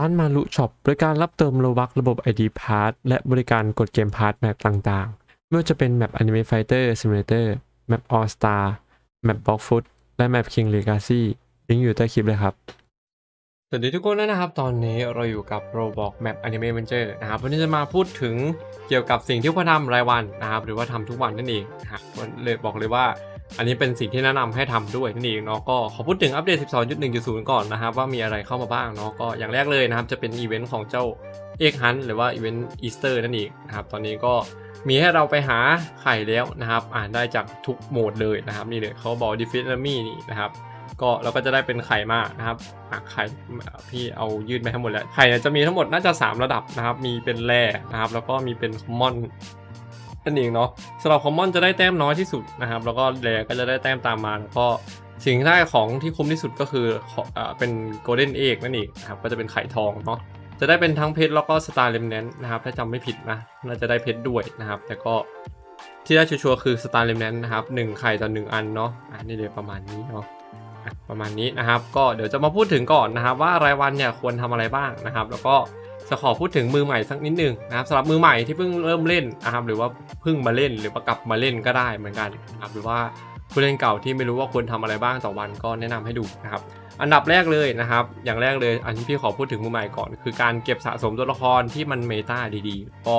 ร้านมารุช็อปบริการรับเติมโลบักระบบ ID p a s s และบริการกดเกมพาร์ทแมปต่างๆ ไม่ว่าจะเป็นแมป Anime Fighter Simulator แมป All Star แมป b l o c k f o o t และแมป King Legacy ลิงก์อยู่ใต้คลิปเลยครับ สวัสดีทุกคนนะครับ ตอนนี้เราอยู่กับ Roblox Map Anime Adventure นะครับวันนี้จะมาพูดถึงเกี่ยวกับสิ่งที่ควรทำรายวันนะครับหรือว่าทำทุกวันนั่นเองนะครับเลยบอกเลยว่า อันนี้เป็นสิ่งที่แนะนำให้ทำด้วยนั่นเองเนาะก็ขอพูดถึงอัปเดต 12.1.0 ก่อนนะครับว่ามีอะไรเข้ามาบ้างเนาะก็อย่างแรกเลยนะครับจะเป็นอีเวนต์ของเจ้าเอกฮันหรือว่าอีเวนต์อีสเตอร์นั่นเองนะครับตอนนี้ก็มีให้เราไปหาไข่แล้วนะครับอ่านได้จากทุกโหมดเลยนะครับนี่เลยเขาบอก Defeat Enemy นี่นะครับก็เราก็จะได้เป็นไข่มานะครับไข่พี่เอายืดไปทั้งหมดแล้วไข่จะมีทั้งหมดน่าจะ 3 ระดับนะครับ มีเป็นแร่นะครับ แล้วก็มีเป็นคอมมอน นั่นเองเนาะสำหรับคอมมอนจะได้แต้มน้อยที่สุดนะครับ แล้วก็แร่ก็จะได้แต้มตามมาแล้วก็สิ่งที่ได้ของที่คุ้มที่สุดก็คือขออ่าเป็นโกลเด้นเอกนั่นเองนะครับก็จะเป็นไข่ทองเนาะจะได้เป็นทั้งเพชรแล้วก็สตาร์เลมแนนนะครับถ้าจำไม่ผิดนะน่าจะได้เพชรด้วยนะครับ แต่ก็ที่ได้ชัวร์คือสตาร์เลมแนนนะครับหนึ่งไข่ต่อหนึ่งอันเนาะอะนี่เลยประมาณนี้เนาะอะประมาณนี้นะครับ ก็เดี๋ยวจะมาพูดถึงก่อนนะครับ ว่ารายวันเนี่ยควรทำอะไรบ้างนะครับ แล้วก็ จะขอพูดถึงมือใหม่สักนิดหนึงนะครับสำหรับมือใหม่ที่เพิ่งเริ่มเล่นนะครับหรือว่าเพิ่งมาเล่นหรือว่ากลับมาเล่นก็ได้เหมือนกันนะครับหรือว่าผู้เล่นเก่าที่ไม่รู้ว่าควรทำอะไรบ้างต่อวันก็แนะนำให้ดูนะครับอันดับแรกเลยนะครับ อย่างแรกเลยอันที่พี่ขอพูดถึงมือใหม่ก่อน คือการเก็บสะสมตัวละครที่มันเมตาดีๆก็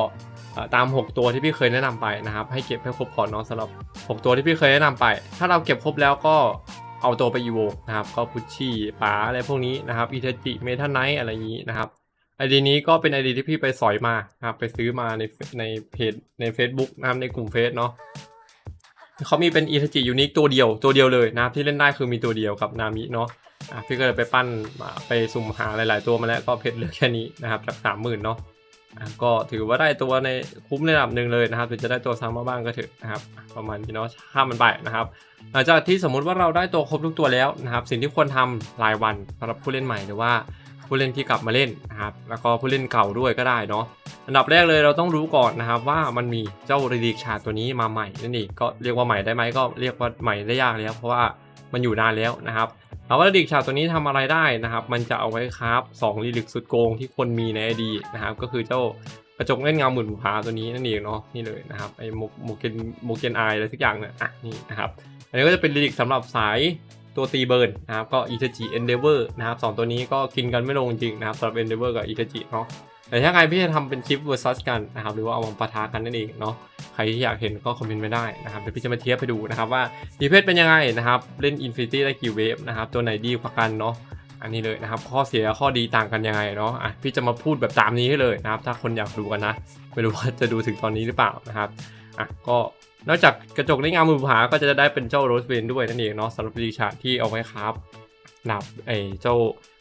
ตาม 6 ตัวที่พี่เคยแนะนำไปนะครับ ให้เก็บให้ครบก่อนเนาะสำหรับ 6 ตัวที่พี่เคยแนะนำไป ถ้าเราเก็บครบแล้วก็เอาตัวไปอีโวนะครับก็พุชชี่ป๋าอะไรพวกนี้นะครับอิเทจิเมทัลไนท์อะไรอย่างนี้นะครับ ไอดีนี้ก็เป็นไอดีที่พี่ไปสอยมานะครับ ไปซื้อมาในในเพจใน Facebook นะครับในกลุ่มเฟซเนาะเขามีเป็นอิเทจิยูนิคตัวเดียวตัวเดียวเลยนะครับที่เล่นได้คือมีตัวเดียวกับนามิเนาะอะพี่ก็เลยไปปั้นไปสุ่มหาหลาย ๆ ตัวมาแล้วก็เพชรเหลือแค่นี้นะครับจากสามหมื่นเนาะอะก็ถือว่าได้ตัวในคุ้มในระดับหนึ่งเลยนะครับถึงจะได้ตัวซ้ำมาบ้างก็เถอะนะครับ ประมาณนี้เนาะข้ามมันไปนะครับหลังจากที่สมมุติว่าเราได้ตัวครบทุกตัวแล้วนะครับ สิ่งที่ควรทำรายวันสำหรับผู้เล่นใหม่หรือว่า ผู้เล่นที่กลับมาเล่นนะครับแล้วก็ผู้เล่นเก่าด้วยก็ได้เนาะอันดับแรกเลยเราต้องรู้ก่อนนะครับว่ามันมีเจ้ารีดิกชาตัวนี้มาใหม่นั่นเองก็เรียกว่าใหม่ได้ไหมก็เรียกว่าใหม่ได้ยากแล้วเพราะว่ามันอยู่นานแล้วนะครับถามว่าดิกชาตัวนี้ทำอะไรได้นะครับ มันจะเอาไว้ครับ2ลิลิกสุดโกงที่คนมีในอดีตนะครับ ก็คือเจ้ากระจกเล่นเงาหมื่นบุพาตัวนี้นั่นเองเนาะนี่เลยนะครับไอ้โมเกนโมเกนไออะไรสักอย่างเนี่ยอะนี่นะครับอันนี้ก็จะเป็นลิลิกสำหรับสาย ตัวตีเบิร์นนะครับก็อิเทจิเอนเดเวอร์นะครับสองตัวนี้ก็กินกันไม่ลงจริงนะครับสำหรับเอนเดเวอร์กับอิเทจิเนาะแต่ถ้าใครพี่จะทำเป็นคลิปเวอร์ซัสกันนะครับหรือว่าเอามาปะทะกันนั่นเองเนาะใครที่อยากเห็นก็คอมเมนต์ไว้ได้นะครับเดี๋ยวพี่จะมาเทียบให้ดูนะครับว่าดีเพชเป็นยังไงนะครับเล่น Infinity ได้กี่เวฟนะครับตัวไหนดีกว่ากันเนาะอันนี้เลยนะครับข้อเสียข้อดีต่างกันยังไงเนาะอะพี่จะมาพูดแบบตามนี้ให้เลยนะครับถ้าคนอยากดูกันนะไม่รู้ว่าจะดูถึงตอนนี้หรือเปล่านะครับอะก็ นอกจากกระจกได้งามมือผาก็จะได้เป็นเจ้าโรสเวนด้วยนั่นเองเนาะสำหรับดีชาที่เอาไว้ครับหนับไอ้เจ้า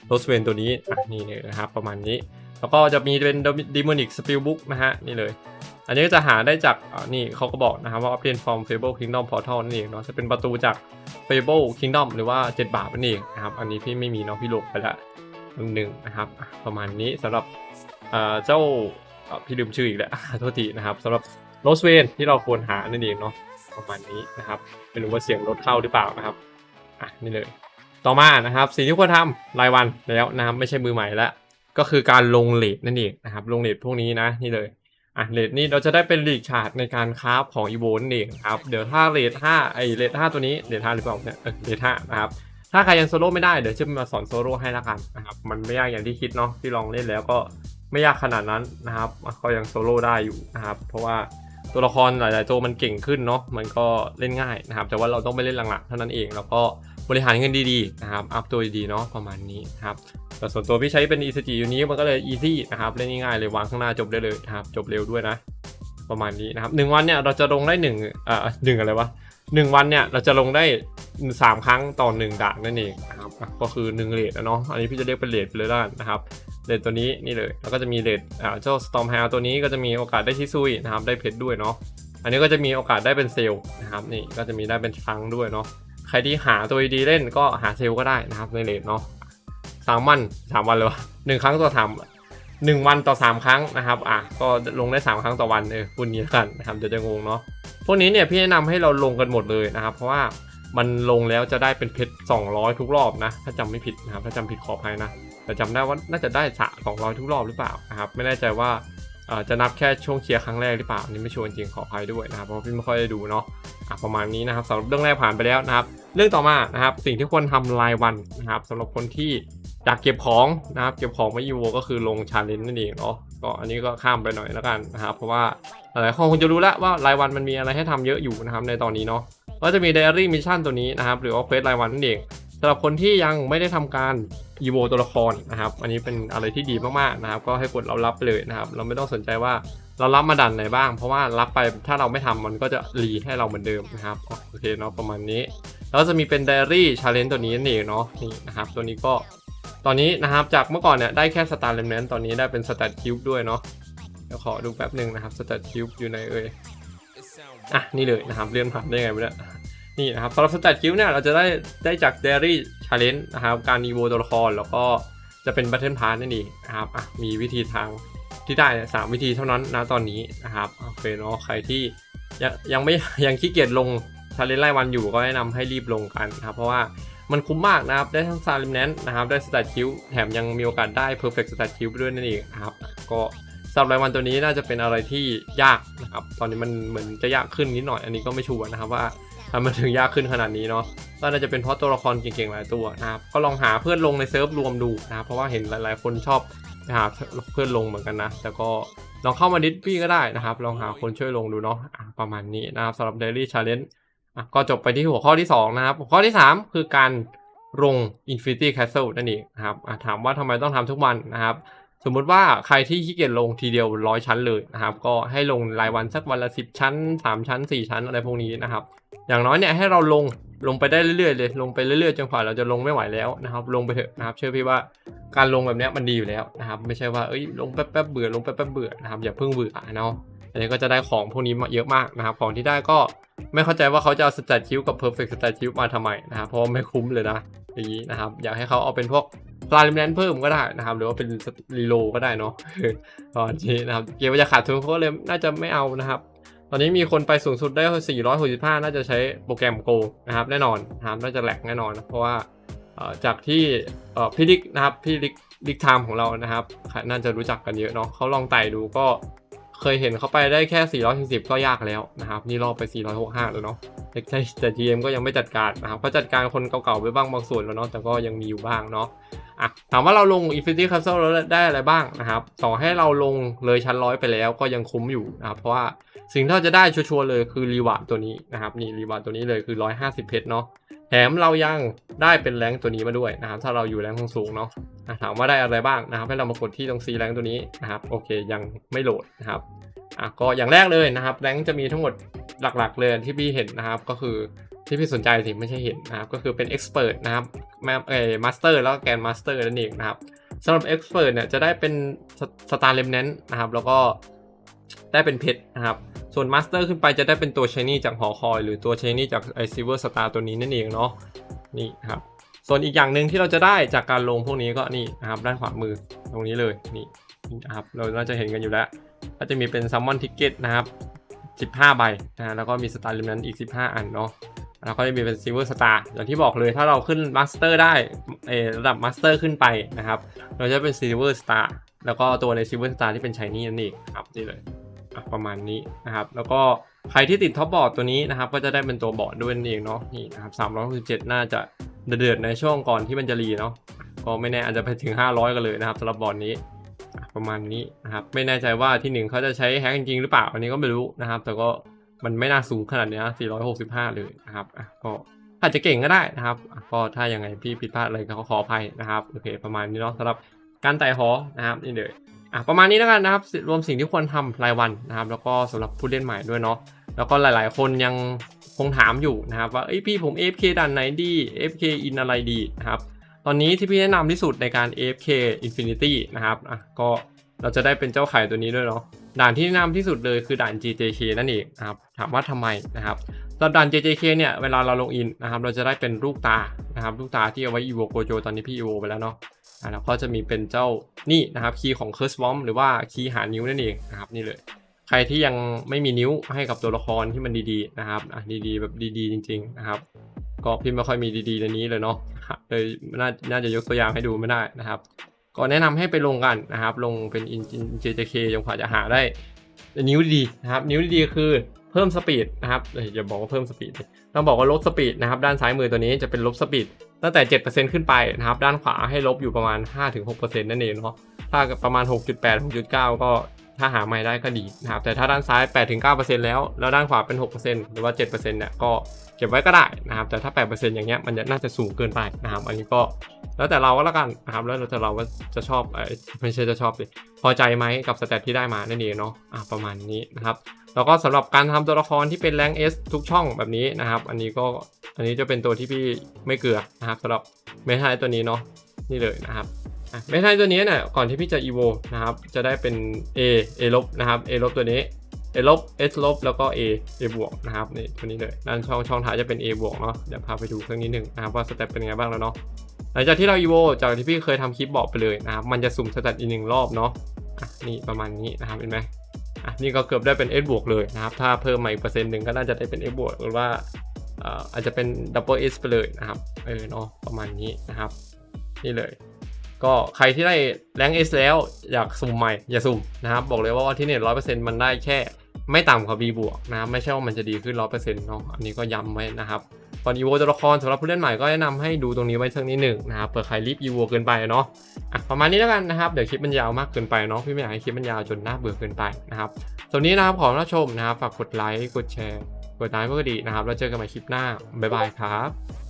โรสเวนตัวนี้อะนี่เลยนะครับ ประมาณนี้ แล้วก็จะมีเป็นดิมอนิกสปิลบุ๊กนะฮะนี่เลย อันนี้ก็จะหาได้จากนี่เขาก็บอกนะครับว่า Obtain from Fable Kingdom Portal นั่นเองเนาะจะเป็นประตูจาก Fable Kingdom หรือว่า7บาทนั่นเองนะครับ อันนี้พี่ไม่มีเนาะพี่หลบไปละหนึ่งนะครับประมาณนี้สำหรับเจ้าพี่ลืมชื่ออีกแล้วโทษทีนะครับสำหรับ โรสเวนที่เราควรหานั่นเองเนาะประมาณนี้นะครับไม่รู้ว่าเสียงรถเข้าหรือเปล่านะครับอะนี่เลยต่อมานะครับสิ่งที่ควรทำรายวันแล้วนะครับไม่ใช่มือใหม่แล้วก็คือการลงเลทนั่นเองนะครับลงเลทพวกนี้นะนี่เลยอะเลทนี้เราจะได้เป็นลีกชาร์ดในการคราฟของอีโวนั่นเองครับเดี๋ยวถ้าเลท5ไอเลท5ตัวนี้เลท5หรือเปล่าเนี่ยเออเลท5นะครับถ้าใครยังโซโล่ไม่ได้เดี๋ยวจะมาสอนโซโล่ให้ละกันนะครับมันไม่ยากอย่างที่คิดเนาะที่ลองเล่นแล้วก็ไม่ยากขนาดนั้นนะครับก็ยังโซโล่ได้อยู่นะครับเพราะว่า ตัวละครหลาย ๆ ตัวมันเก่งขึ้นเนาะมันก็เล่นง่ายนะครับ แต่ว่าเราต้องไปเล่นหลังๆเท่านั้นเองแล้วก็บริหารเงินดีๆนะครับอัพตัวดีๆเนาะประมาณนี้นะครับแต่ส่วนตัวพี่ใช้เป็น e c g อยู่นี้มันก็เลย easy นะครับเล่นง่ายๆเลยวางข้างหน้าจบได้เลยนะครับจบเร็วด้วยนะ ประมาณนี้นะครับหนึ่งวันเนี่ยเราจะลงได้หนึ่งอ่าหนึ่งอะไรวะหนึ่งวันเนี่ยเราจะลงได้สามครั้งต่อหนึ่งด่านนั่นเองนะครับก็คือหนึ่งเลทนะเนาะอันนี้พี่จะเรียกเป็นเลทไปเลยแล้วกันนะครับ เลทตัวนี้นี่เลย แล้วก็จะมีเลทอ่าเจ้า storm h a r ตัวนี้ก็จะมีโอกาสได้ชิซุยนะครับได้เพชรด้วยเนาะอันนี้ก็จะมีโอกาสได้เป็นเซลล์นะครับนี่ก็จะมีได้เป็นครั้งด้วยเนาะใครที่หาตัวดีเล่นก็หาเซลล์ก็ได้นะครับในเลทเนาะสามวันสามวันเลยวะหนึ่งครั้งต่อสามหนึ่งวันต่อสามครั้งนะครับอะก็ลงได้สามครั้งต่อวันเออพูดนี้แล้วกันนะครับเดี๋ยวจะงงเนาะพวกนี้เนี่ยพี่แนะนำให้เราลงกันหมดเลยนะครับ เพราะว่ามันลงแล้วจะได้เป็นเพชร200 ทุกรอบนะ ถ้าจำไม่ผิดนะครับ ถ้าจำผิดขออภัยนะ แต่จำได้ว่าน่าจะได้สะ200 ทุกรอบหรือเปล่านะครับไม่แน่ใจว่าจะนับแค่ช่วงเคลียร์ครั้งแรกหรือเปล่านี่ไม่ชัวร์จริงขออภัยด้วยนะครับเพราะพี่ไม่ค่อยได้ดูเนาะะประมาณนี้นะครับสำหรับเรื่องแรกผ่านไปแล้วนะครับ เรื่องต่อมานะครับสิ่งที่ควรทำรายวันนะครับสำหรับคนที่อยากเก็บของนะครับเก็บของไม่อยู่ก็คือลงชาเลนจ์นั่นเองเนาะก็อันนี้ก็ข้ามไปหน่อยแล้วกันนะครับเพราะว่าหลายคนคงจะรู้แล้วว่ารายวันมันมีอะไรให้ทำเยอะอยู่นะครับในตอนนี้เนาะก็จะมี Diary Mission ตัวนี้นะครับหรือว่าเควสรายวันนั่นเอง สำหรับคนที่ยังไม่ได้ทำการอีโวตัวละครนะครับ อันนี้เป็นอะไรที่ดีมากๆนะครับ ก็ให้กดเรารับเลยนะครับ เราไม่ต้องสนใจว่าเรารับมาดันไหนบ้าง เพราะว่ารับไปถ้าเราไม่ทำมันก็จะรีให้เราเหมือนเดิมนะครับโอเคเนาะประมาณนี้ แล้วจะมีเป็น Diary Challenge ตัวนี้นั่นเองเนาะนี่นะครับ ตัวนี้ก็ตอนนี้นะครับจากเมื่อก่อนเนี่ยได้แค่ Star r e m n a n t ตอนนี้ได้เป็น Stat Cube ด้วยเนาะเดี๋ยวขอดูแป๊บหนึ่งนะครับ Stat Cube อยู่ไหนเอ่ยอะนี่เลยนะครับเลื่อนผ่านได้ไงไม่ได้ นี่นะครับสำหรับสแตทคิวเนี่ยเราจะได้ได้จาก Dairy Challenge นะครับการอีโวตัวละครแล้วก็จะเป็น Battle Pass นั่นเองนะครับอะมีวิธีทางที่ได้สามวิธีเท่านั้นนะตอนนี้นะครับโอเคเนาะใครที่ยังยังไม่ยังขี้เกียจลง Challenge ไล่วันอยู่ก็แนะนำให้รีบลงกันนะครับเพราะว่ามันคุ้มมากนะครับ ได้ทั้งซาลิมแนนนะครับ ได้สแตทคิวแถมยังมีโอกาสได้ Perfect Stat Kill ด้วยนั่นเองนะครับ ก็สำหรับรายวันตัวนี้น่าจะเป็นอะไรที่ยากนะครับ ตอนนี้มันเหมือนจะยากขึ้นนิดหน่อย อันนี้ก็ไม่ชัวร์นะครับว่า ทำไมถึงยากขึ้นขนาดนี้เนาะก็น่าจะเป็นเพราะตัวละครเก่งๆหลายตัวนะครับก็ลองหาเพื่อนลงในเซิร์ฟรวมดูนะครับเพราะว่าเห็นหลายๆ คนชอบไปหาเพื่อนลงเหมือนกันนะแต่ก็ลองเข้ามาดิสพี่ก็ได้นะครับ ลองหาคนช่วยลงดูเนาะะประมาณนี้นะครับสำหรับ Daily Challenge ก็จบไปที่หัวข้อที่ 2 นะครับ หัวข้อที่ 3 คือการลง Infinity Castle นั่นเองนะครับถามว่าทำไมต้องทำทุกวันนะครับ สมมุติว่าใครที่ขี้เกียจลงทีเดียวร้อยชั้นเลยนะครับ ก็ให้ลงรายวันสักวันละสิบชั้น3ชั้น4ชั้นอะไรพวกนี้นะครับ อย่างน้อยเนี่ยให้เราลงลงไปได้เรื่อยๆเลย ลงไปเรื่อยๆจนกว่าเราจะลงไม่ไหวแล้วนะครับ ลงไปเถอะนะครับ เชื่อพี่ว่าการลงแบบนี้มันดีอยู่แล้วนะครับ ไม่ใช่ว่าเอ้ยลงแป๊บๆเบื่อลงแป๊บๆเบื่อนะครับอย่าเพิ่งเบื่อเนาะอันนี้ก็จะได้ของพวกนี้มาเยอะมากนะครับ ของที่ได้ก็ไม่เข้าใจว่าเขาจะเอาสแตทคิวกับ perfect stat คิวมาทำไมนะครับเพราะไม่คุ้มเลยนะอย่างนี้นะครับ อยากให้เขาเอาเป็นพวก ลาลิมแนนเพิ่มก็ได้นะครับ หรือว่าเป็นรีโลก็ได้เนาะตอนนี้นะครับ เกมจะขาดทุนเขาก็เลยน่าจะไม่เอานะครับ ตอนนี้มีคนไปสูงสุดได้ 465 น่าจะใช้โปรแกรม Go นะครับ แน่นอนนะครับน่าจะแหลกแน่นอนนะเพราะว่าจากที่พี่ลิกนะครับพี่ลิกลิกไทม์ของเรานะครับ น่าจะรู้จักกันเยอะเนาะเขาลองไต่ดูก็เคยเห็นเขาไปได้แค่440ก็ยากแล้วนะครับ นี่รอบไป 465 แล้วเนาะ แต่แต่ GM ก็ยังไม่จัดการนะครับก็จัดการคนเก่าๆไปบ้างบางส่วนแล้วเนาะแต่ก็ยังมีอยู่บ้างเนาะอะถามว่าเราลง Infinity Castle แล้วได้อะไรบ้างนะครับต่อให้เราลงเลยชั้นร้อยไปแล้วก็ยังคุ้มอยู่นะครับเพราะว่าสิ่งที่เราจะได้ชัวร์เลยคือรีวาร์ดตัวนี้นะครับนี่รีวาร์ดตัวนี้เลยคือ 150 เพชรเนาะแถมเรายังได้เป็นแรงตัวนี้มาด้วยนะครับถ้าเราอยู่แรงค์สูงเนาะถามว่าได้อะไรบ้างนะครับให้เรามากดที่ตรง C แรงตัวนี้นะครับโอเคยังไม่โหลดนะครับอะก็อย่างแรกเลยนะครับแรงจะมีทั้งหมด หลักๆเลยที่พี่เห็นนะครับก็คือที่พี่สนใจสิไม่ใช่เห็นนะครับก็คือเป็น Expert นะครับแมเอ่อ Master แล้วก็แกน Master นั่นเองนะครับสำหรับ Expert เพรสเนี่ยจะได้เป็น Star Remnant นะครับแล้วก็ได้เป็นเพชรนะครับส่วน Master ขึ้นไปจะได้เป็นตัว Shiny จากหอคอย หรือตัว Shiny จากไอ Silver Star ตัวนี้นั่นเองเนาะนี่ครับส่วนอีกอย่างหนึ่งที่เราจะได้จากการลงพวกนี้ก็นี่นะครับด้านขวามือตรงนี้เลยนี่นะครับเราน่าจะเห็นกันอยู่แล้ว ก็จะมีเป็น Summon Ticket นะครับ 15 ใบนะแล้วก็มี Star Remnant อีก 15 อันเนาะแล้วก็จะมีเป็น Silver Star อย่างที่บอกเลยถ้าเราขึ้น Master ได้เอระดับ Master ขึ้นไปนะครับ เราจะเป็น Silver Star แล้วก็ตัวใน Silver Star ที่เป็น Shiny นั่นเองครับนี่เลยประมาณนี้นะครับ แล้วก็ใครที่ติดท็อปบอร์ดตัวนี้นะครับ ก็จะได้เป็นตัวบอร์ดด้วยนั่นเองเนาะนี่นะครับ367น่าจะเดือดในช่วงก่อนที่มันจะรีเนาะก็ไม่แน่อาจจะไปถึง 500 กันเลยนะครับสำหรับบอร์ดนี้ ประมาณนี้นะครับ ไม่แน่ใจว่าที่หนึ่งเขาจะใช้แฮกจริงหรือเปล่า อันนี้ก็ไม่รู้นะครับ แต่ก็มันไม่น่าสูงขนาดนี้ย465 เลยนะครับก็อาจจะเก่งก็ได้นะครับ ก็ถ้ายังไงพี่ผิดพลาดอะไรก็ขออภัยนะครับ โอเค ประมาณนี้เนาะสำหรับการไต่หอนะครับนี่เลยอะประมาณนี้แล้วกันนะครับ รวมสิ่งที่ควรทำรายวันนะครับ แล้วก็สำหรับผู้เล่นใหม่ด้วยเนาะ แล้วก็หลายๆ คนยังคงถามอยู่นะครับ ว่าเอ้ยพี่ผม AFK ด่านไหนดี AFK in อะไรดีนะครับ อนนี้ที่พี่แนะนำที่สุดในการ AFK Infinity นะครับอะก็เราจะได้เป็นเจ้าไข่ตัวนี้ด้วยเนาะด่านที่แนะนำที่สุดเลยคือด่าน GJK นั่นเองนะครับถามว่าทำไมนะครับสำหรับด่าน JJK เนี่ยเวลาเราลงอินนะครับเราจะได้เป็นลูกตานะครับลูกตาที่เอาไว้ Evo Gojo ตอนนี้พี่ Evo ไปแล้วเนาะอะแล้วก็จะมีเป็นเจ้านี่นะครับคีย์ของ Curse Bomb หรือว่าคีย์หานิ้วนั่นเองนะครับนี่เลยใครที่ยังไม่มีนิ้วให้กับตัวละครที่มันดีๆนะครับอะดีๆแบบดีๆจริง ๆ นะครับ ก็พี่ไม่ค่อยมีดีๆในนี้เลยเนาะเลยน่าน่าจะยกตัวอย่างให้ดูไม่ได้นะครับ ก็แนะนำให้ไปลงกันนะครับ ลงเป็น JJK จนกว่าจะหาได้นิ้วดีนะครับ นิ้วดีคือเพิ่มสปีดนะครับเอ้ยอย่าบอกว่าเพิ่มสปีดต้องบอกว่าลดสปีดนะครับ ด้านซ้ายมือตัวนี้จะเป็นลบสปีดตั้งแต่ 7%ขึ้นไปนะครับ ด้านขวาให้ลบอยู่ประมาณ 5-6%นั่นเองเนาะถ้าประมาณ 6.8 6.9 ก็ ถ้าหาไม่ได้ก็ดีนะครับ แต่ถ้าด้านซ้าย 8-9%แล้ว แล้วด้านขวาเป็น 6%หรือว่า 7%เนี่ยก็เก็บไว้ก็ได้นะครับ แต่ถ้า 8%อย่างเงี้ยมันจะน่าจะสูงเกินไปนะครับ อันนี้ก็แล้วแต่เราก็แล้วกันนะครับ แล้วแต่เราว่าจะชอบเอ้ไม่ใช่จะชอบสิพอใจไหมกับสเตตที่ได้มานั่นเองเนาะะประมาณนี้นะครับ แล้วก็สำหรับการทำตัวละครที่เป็นแรง S ทุกช่องแบบนี้นะครับ อันนี้ก็อันนี้จะเป็นตัวที่พี่ไม่เกลือนะครับสำหรับเมทัลตัวนี้เนาะนี่เลยนะครับ อะไม่ใช่ตัวนี้เนี่ยก่อนที่พี่จะ evo นะครับจะได้เป็น a a ลบนะครับ a ลบตัวนี้ a ลบ s ลบแล้วก็ a a บวกนะครับนี่ตัวนี้เลยด้านช่องช่องท้ายจะเป็น a บวกเนาะเดี๋ยวพาไปดูเครื่องนี้หนึ่งนะครับว่าสเต็ปเป็นไงบ้างแล้วเนาะหลังจากที่เรา evo จากที่พี่เคยทำคลิปบอกไปเลยนะครับมันจะสุ่มสเต็ปอีกหนึ่งรอบเนาะอะนี่ประมาณนี้นะครับเห็นไหมอะนี่ก็เกือบได้เป็น s บวกเลยนะครับถ้าเพิ่มมาอีกเปอร์เซ็นต์หนึ่งก็น่าจะได้เป็น s บวกหรือว่าอาจจะเป็น double s ไปเลยนะครับเออเนาะประมาณนี้นะครับ นี่เลย ก็ใครที่ได้แรงเอสแล้วอยากสุ่มใหม่อย่าสุ่มนะครับบอกเลยว่าที่เน็ตร้อยเปอร์เซ็นต์มันได้แค่ไม่ต่ำกว่า B บวกนะครับไม่ใช่ว่ามันจะดีขึ้นร้อยเปอร์เซ็นต์เนาะอันนี้ก็ย้ำไว้นะครับก่อนอีโวตัวละครสำหรับผู้เล่นใหม่ก็แนะนำให้ดูตรงนี้ไว้สักนิดหนึ่งนะครับเผื่อใครรีบอีโวเกินไปเนาะอะประมาณนี้แล้วกันนะครับเดี๋ยวคลิปมันยาวมากเกินไปเนาะพี่ไม่อยากให้คลิปมันยาวจนน่าเบื่อเกินไปนะครับส่วนนี้นะครับขอรับชมนะครับฝากกดไลค์กดแชร์กดไลค์เพื่อดีนะครับแล้วเจอกันใหม่คลิปหน้าบ๊ายบายครับ